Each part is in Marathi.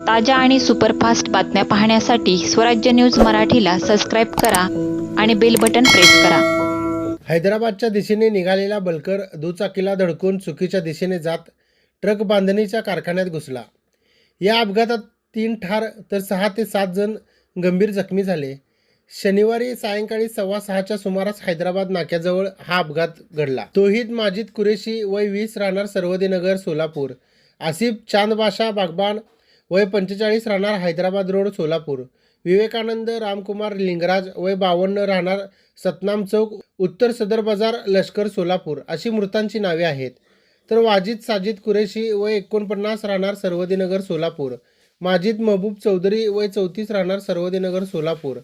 ताज्या आणि सुपरफास्ट बातम्या पाहण्यासाठी स्वराज्य न्यूज मराठीला सबस्क्राईब करा आणि बेल बटन प्रेस करा. हैदराबादच्या दिशेने निघालेला बलकर दुचाकीला धडकून चुकीच्या दिशेने जात ट्रक बांधणीच्या कारखान्यात घुसला. या अपघातात तीन ठार तर सहा ते सात जण गंभीर जखमी झाले. शनिवारी सायंकाळी सव्वा सहाच्या सुमारास हैदराबाद नाक्याजवळ हा अपघात घडला. तोहिद माजिद कुरेशी वय वीस राहणार सर्वदीनगर सोलापूर. आसिफ चांदबाशा बागबान वय पंचेचाळीस राहणार हैदराबाद रोड सोलापूर. विवेकानंद रामकुमार लिंगराज वय बावन्न राहणार सतनाम चौक उत्तर सदर बाजार लष्कर सोलापूर अशी मृतांची नावे आहेत. तर वाजिद साजिद कुरेशी वय एकोणपन्नास राहणार सर्वदीनगर सोलापूर. माजिद महबूब चौधरी वय चौतीस राहणार सर्वदीनगर सोलापूर.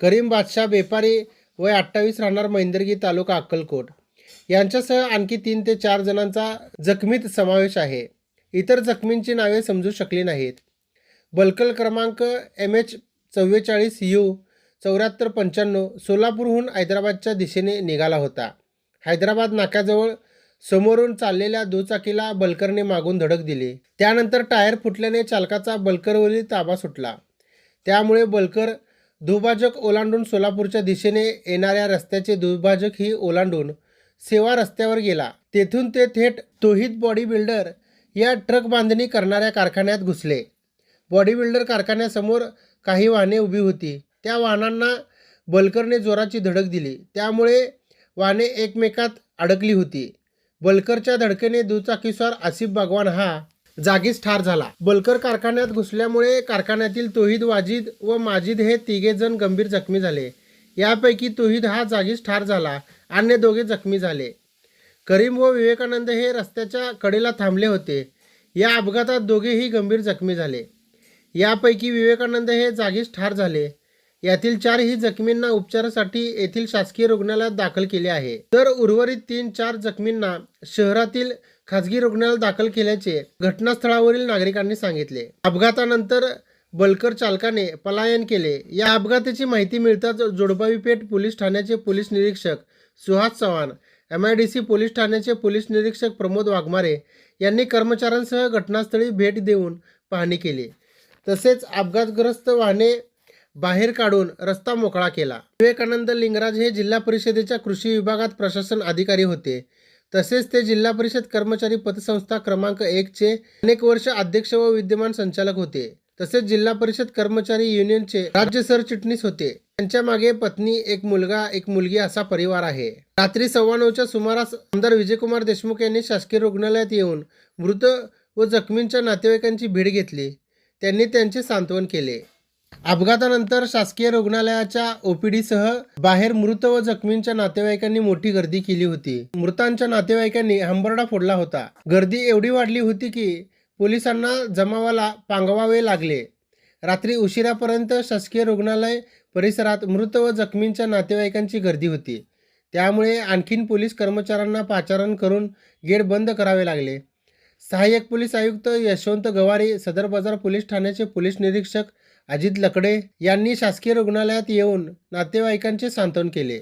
करीम बादशाह बेपारी वय अठ्ठावीस राहणार मैंदरगी तालुका अक्कलकोट. यांच्यासह आणखी तीन ते चार जणांचा जखमीत समावेश आहे. इतर जखमींची नावे समजू शकली नाहीत. बलकल क्रमांक एम एच चव्वेचाळीस यू चौऱ्याहत्तर पंच्याण्णव सोलापूरहून हैदराबादच्या दिशेने निघाला होता. हैदराबाद नाक्याजवळ समोरून चाललेल्या दुचाकीला बलकरने मागून धडक दिली. त्यानंतर टायर फुटल्याने चालकाचा बलकरवरील ताबा सुटला. त्यामुळे बलकर दुभाजक ओलांडून सोलापूरच्या दिशेने येणाऱ्या रस्त्याचे दुभाजक ही ओलांडून सेवा रस्त्यावर गेला. तेथून ते थेट तोहित बॉडी बिल्डर या ट्रक बांधणी करणाऱ्या कारखान्यात घुसले. बॉडी बिल्डर कारखान्यासमोर काही वाहने उभी होती. त्या वाहनांना बलकरने जोराची धडक दिली. त्यामुळे वाहने एकमेकात अडकली होती. बलकरच्या धडकेने दुचाकीस्वार आसिफ भगवान हा जागीच ठार झाला. बलकर कारखान्यात घुसल्यामुळे कारखान्यातील तोहिद वाजिद व माजिद हे तिघे जण गंभीर जखमी झाले. यापैकी तोहिद हा जागीच ठार झाला. अन्य दोघे जखमी झाले. करीम व विवेकानंद हे रस्त्याच्या कडेला थांबले होते. या अपघातात दोघेही गंभीर जखमी झाले. यापैकी विवेकानंद हे जागीच ठार झाले. यातील चारही जखमींना उपचारासाठी येथील शासकीय रुग्णालयात दाखल केले आहे. तर उर्वरित तीन चार जखमींना शहरातील खासगी रुग्णालयात दाखल केल्याचे घटनास्थळावरील नागरिकांनी सांगितले. अपघातानंतर बलकर चालकाने पलायन केले. या अपघाताची माहिती मिळताच जोडबावी पेठ पोलीस ठाण्याचे पोलीस निरीक्षक Suhas Chavan M I D C police ठाण्याचे पोलीस निरीक्षक प्रमोद वाघमारे यांनी कर्मचाऱ्यांसह घटनास्थळी भेट देऊन पाहणी केली. तसेच अपघातग्रस्त वाहने बाहेर काढून रस्ता मोकळा केला. विवेकानंद लिंगराज हे जिल्हा परिषदेच्या कृषी विभागात प्रशासन अधिकारी होते. तसेच ते जिल्हा परिषद कर्मचारी पतसंस्था क्रमांक एकचे अनेक वर्ष अध्यक्ष व विद्यमान संचालक होते. तसेच जिल्हा परिषद कर्मचारी युनियनचे राज्य सरचिटणीस होते. त्यांच्या मागे पत्नी एक मुलगा एक मुलगी असा परिवार आहे. रात्री सव्वा नऊच्या सुमारास आमदार विजयकुमार देशमुख यांनी शासकीय रुग्णालयात येऊन मृत व जखमींच्या नातेवाईकांची भेट घेतली. त्यांनी त्यांचे सांत्वन केले. अपघातानंतर शासकीय रुग्णालयाच्या ओपीडीसह बाहेर मृत व जखमींच्या नातेवाईकांनी मोठी गर्दी केली होती. मृतांच्या नातेवाईकांनी हंबरडा फोडला होता. गर्दी एवढी वाढली होती की पोलिसांना जमावाला पांगवावे लागले. रात्री उशिरापर्यंत शासकीय रुग्णालय परिसरात मृत व जखमींच्या नातेवाईकांची गर्दी होती. त्यामुळे आणखीन पोलीस कर्मचाऱ्यांना पाचारण करून गेट बंद करावे लागले. सहाय्यक पोलीस आयुक्त यशवंत गवारी सदर बाजार पोलीस ठाण्याचे पोलीस निरीक्षक अजित लकडे यांनी शासकीय रुग्णालयात येऊन नातेवाईकांचे सांत्वन केले.